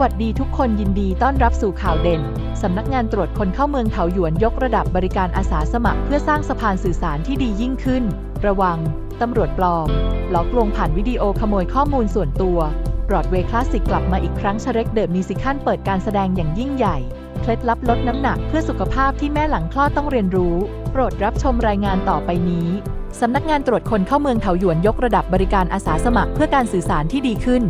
วัสดีทุกคนยินดีต้อนรับสู่ข่าวเด่น สำนักงานตรวจคนเข้าเมืองเถาหยวนยกระดับบริการอาสาสมัคร เพื่อสร้างสะพานสื่อสารที่ดียิ่งขึ้น ระวัง ตำรวจปลอม หลอกลวงผ่านวิดีโอขโมยข้อมูลส่วนตัวบรอดเวย์คลาสสิกกลับมาอีกครั้งชเร็กเดอะมิวสิคัลเปิดการแสดงอย่างยิ่งใหญ่ เคล็ดลับลดน้ำหนักเพื่อสุขภาพที่แม่หลังคลอดต้องเรียนรู้ โปรดรับชมรายงานต่อไปนี้สำนักงานตรวจคนเข้าเมืองเถาหยวนยกระดับบริการอาสาสมัครเพื่อการสื่อสารที่ดีขึ้น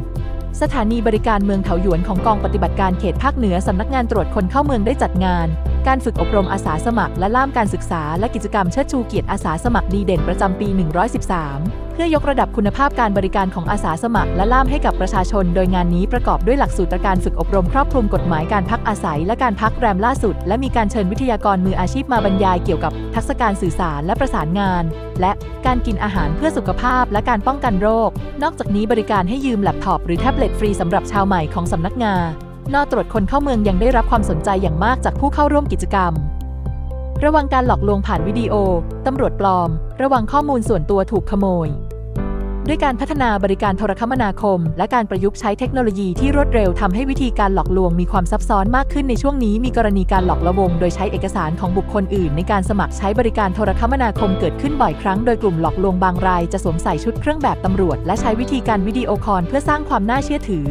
สถานีบริการเมืองเถาหยวนของกองปฏิบัติการเขตภาคเหนือสำนักงานตรวจคนเข้าเมืองได้จัดงาน การฝึกอบรมอาสาสมัครและล่ามการศึกษาและกิจกรรมเชิดชูเกียรติอาสาสมัครดีเด่นประจำปี 113 เพื่อยกระดับคุณภาพการบริการของอาสาสมัครและล่ามให้กับประชาชน โดยงานนี้ประกอบด้วยหลักสูตรการฝึกอบรมครอบคลุมกฎหมายการพักอาศัย และการพักแรมล่าสุด และมีการเชิญวิทยากรมืออาชีพมาบรรยายเกี่ยวกับทักษะการสื่อสารและประสานงาน และการกินอาหารเพื่อสุขภาพและการป้องกันโรค นอกจากนี้บริการให้ยืมแล็ปท็อปหรือแท็บเล็ตฟรีสำหรับชาวใหม่ของสำนักงาน นอตรวจคนเข้าเมืองยังได้รับความสนใจอย่างมากจากผู้เข้าร่วมกิจกรรม ระวังการหลอกลวงผ่านวิดีโอ ตำรวจปลอม ระวังข้อมูลส่วนตัวถูกขโมย ด้วยการพัฒนาบริการโทรคมนาคม และการประยุกต์ใช้เทคโนโลยีที่รวดเร็วทำให้วิธีการหลอกลวงมีความซับซ้อนมากขึ้นในช่วงนี้มีกรณีการหลอกละวงโดยใช้เอกสารของบุคคลอื่น ในการสมัครใช้บริการโทรคมนาคมเกิดขึ้นบ่อยครั้งโดยกลุ่มหลอกลวงบางรายจะสวมใส่ชุดเครื่องแบบตำรวจ และใช้วิธีการวิดีโอคอลเพื่อสร้างความน่าเชื่อถือ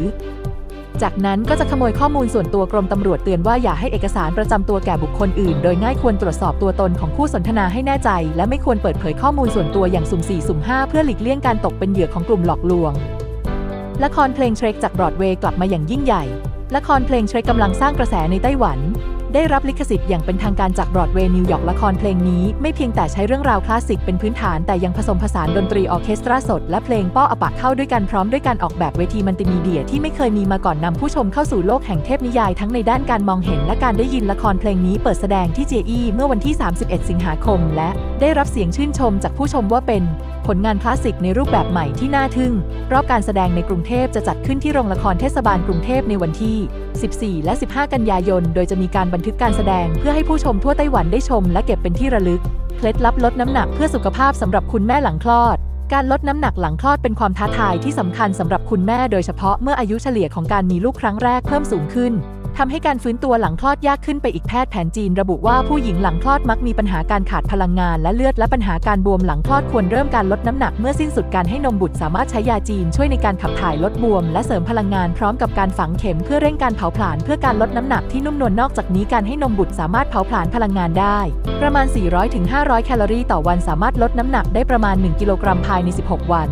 จากนั้นก็จะขโมยข้อมูลส่วนตัวกรมตำรวจเตือนว่าอย่าให้เอกสารประจำตัวแก่บุคคลอื่น โดยง่ายควรตรวจสอบตัวตนของผู้สนทนาให้แน่ใจ และไม่ควรเปิดเผยข้อมูลส่วนตัวอย่างสุ่ม4สุ่ม5เพื่อหลีกเลี่ยงการตกเป็นเหยื่อของกลุ่มหลอกลวง ละครเพลงเทรคจากบรอดเวย์กลับมาอย่างยิ่งใหญ่ ละครเพลงเทรคกำลังสร้างกระแสในไต้หวัน ได้รับลิขสิทธิ์อย่างเป็นทางการจากบรอดเวย์นิวยอร์กละครเพลงนี้ ไม่เพียงแต่ใช้เรื่องราวคลาสสิกเป็นพื้นฐานแต่ยังผสมผสานดนตรีออเคสตราสด และเพลงป้ออปะเข้าด้วยกันพร้อมด้วยการออกแบบเวทีมัลติมีเดียที่ไม่เคยมีมาก่อนนำผู้ชมเข้าสู่โลกแห่งเทพนิยายทั้งในด้านการมองเห็นและการได้ยินละครเพลงนี้เปิดแสดงที่ JE เมื่อวันที่ 31 สิงหาคม และ ได้รับเสียงชื่นชมจากผู้ชมว่าเป็นผลงานคลาสสิกในรูปแบบใหม่ที่น่าทึ่ง รอบการแสดงในกรุงเทพจะจัดขึ้นที่โรงละครเทศบาลกรุงเทพในวันที่ 14 และ 15 กันยายน โดยจะมีการบันทึกการแสดงเพื่อให้ผู้ชมทั่วไต้หวันได้ชม และเก็บเป็นที่ระลึก เคล็ดลับลดน้ำหนักเพื่อสุขภาพสำหรับคุณแม่หลังคลอด การลดน้ำหนักหลังคลอดเป็นความท้าทายที่สำคัญสำหรับคุณแม่โดยเฉพาะเมื่ออายุเฉลี่ยของการมีลูกครั้งแรกเพิ่มสูงขึ้น ทำให้การฟื้นตัวหลังคลอดยากขึ้นไปอีกแพทย์แผนจีนระบุว่าผู้หญิงหลังคลอดมักมีปัญหาการขาดพลังงานและเลือดและปัญหาการบวมหลังคลอดควรเริ่มการลดน้ำหนักเมื่อสิ้นสุดการให้นมบุตรสามารถใช้ยาจีนช่วยในการขับถ่ายลดบวมและเสริมพลังงานพร้อมกับการฝังเข็มเพื่อเร่งการเผาผลาญเพื่อการลดน้ำหนักที่นุ่มนวลนอกจากนี้การให้นมบุตรสามารถเผาผลาญพลังงานได้ ประมาณ 400-500 แคลอรี่ต่อวันสามารถลดน้ำหนักได้ประมาณ 1 กิโลกรัมภายใน 16 วัน